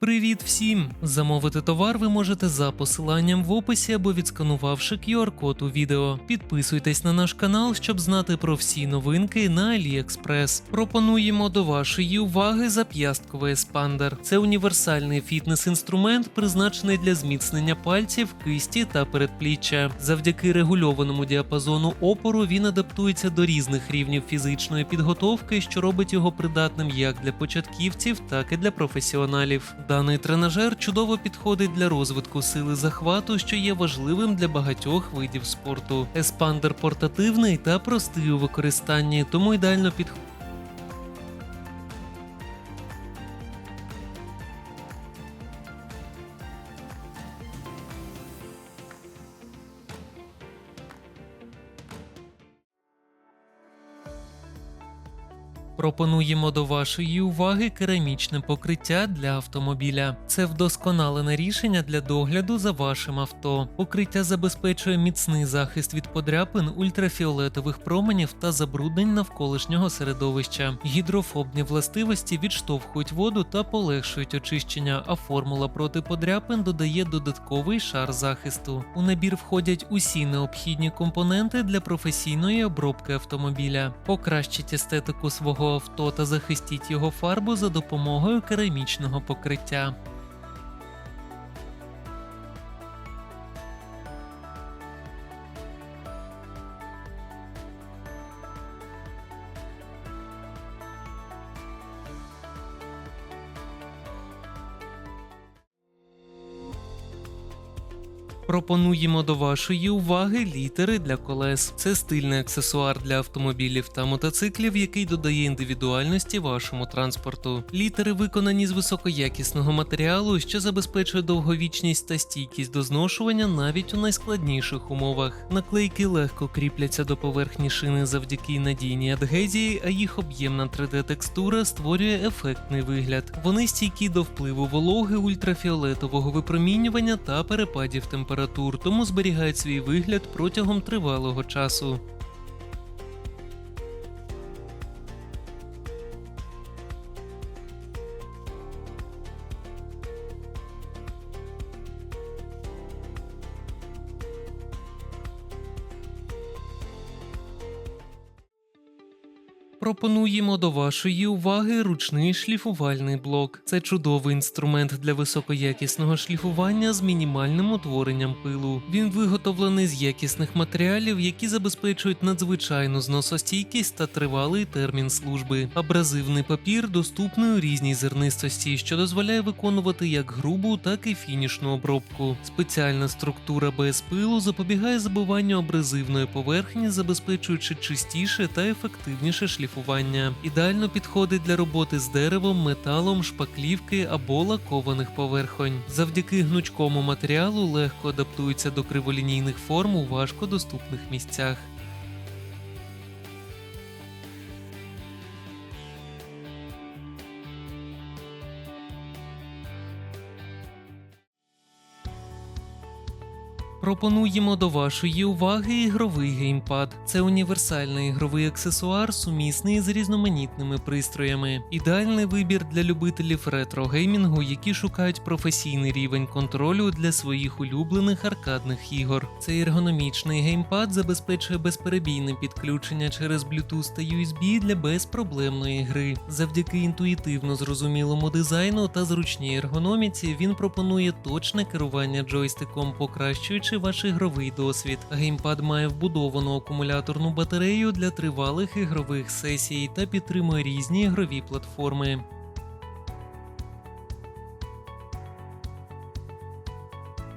Привіт всім! Замовити товар ви можете за посиланням в описі або відсканувавши QR-код у відео. Підписуйтесь на наш канал, щоб знати про всі новинки на AliExpress. Пропонуємо до вашої уваги зап'ястковий еспандер. Це універсальний фітнес-інструмент, призначений для зміцнення пальців, кисті та передпліччя. Завдяки регульованому діапазону опору він адаптується до різних рівнів фізичної підготовки, що робить його придатним як для початківців, так і для професіоналів. Даний тренажер чудово підходить для розвитку сили захвату, що є важливим для багатьох видів спорту. Еспандер портативний та простий у використанні, тому ідеально підходить. Пропонуємо до вашої уваги керамічне покриття для автомобіля. Це вдосконалене рішення для догляду за вашим авто. Покриття забезпечує міцний захист від подряпин, ультрафіолетових променів та забруднень навколишнього середовища. Гідрофобні властивості відштовхують воду та полегшують очищення, а формула проти подряпин додає додатковий шар захисту. У набір входять усі необхідні компоненти для професійної обробки автомобіля. Покращить естетику свого авто та захистіть його фарбу за допомогою керамічного покриття. Пропонуємо до вашої уваги літери для колес. Це стильний аксесуар для автомобілів та мотоциклів, який додає індивідуальності вашому транспорту. Літери виконані з високоякісного матеріалу, що забезпечує довговічність та стійкість до зношування навіть у найскладніших умовах. Наклейки легко кріпляться до поверхні шини завдяки надійній адгезії, а їх об'ємна 3D-текстура створює ефектний вигляд. Вони стійкі до впливу вологи, ультрафіолетового випромінювання та перепадів температур, тому зберігають свій вигляд протягом тривалого часу. Пропонуємо до вашої уваги ручний шліфувальний блок. Це чудовий інструмент для високоякісного шліфування з мінімальним утворенням пилу. Він виготовлений з якісних матеріалів, які забезпечують надзвичайну зносостійкість та тривалий термін служби. Абразивний папір доступний у різній зернистості, що дозволяє виконувати як грубу, так і фінішну обробку. Спеціальна структура без пилу запобігає забиванню абразивної поверхні, забезпечуючи чистіше та ефективніше шліфування. Ідеально підходить для роботи з деревом, металом, шпаклівки або лакованих поверхонь. Завдяки гнучкому матеріалу легко адаптується до криволінійних форм у важкодоступних місцях. Пропонуємо до вашої уваги ігровий геймпад. Це універсальний ігровий аксесуар, сумісний з різноманітними пристроями. Ідеальний вибір для любителів ретро-геймінгу, які шукають професійний рівень контролю для своїх улюблених аркадних ігор. Цей ергономічний геймпад забезпечує безперебійне підключення через Bluetooth та USB для безпроблемної гри. Завдяки інтуїтивно зрозумілому дизайну та зручній ергономіці він пропонує точне керування джойстиком, покращуючи ваш ігровий досвід. Геймпад має вбудовану акумуляторну батарею для тривалих ігрових сесій та підтримує різні ігрові платформи.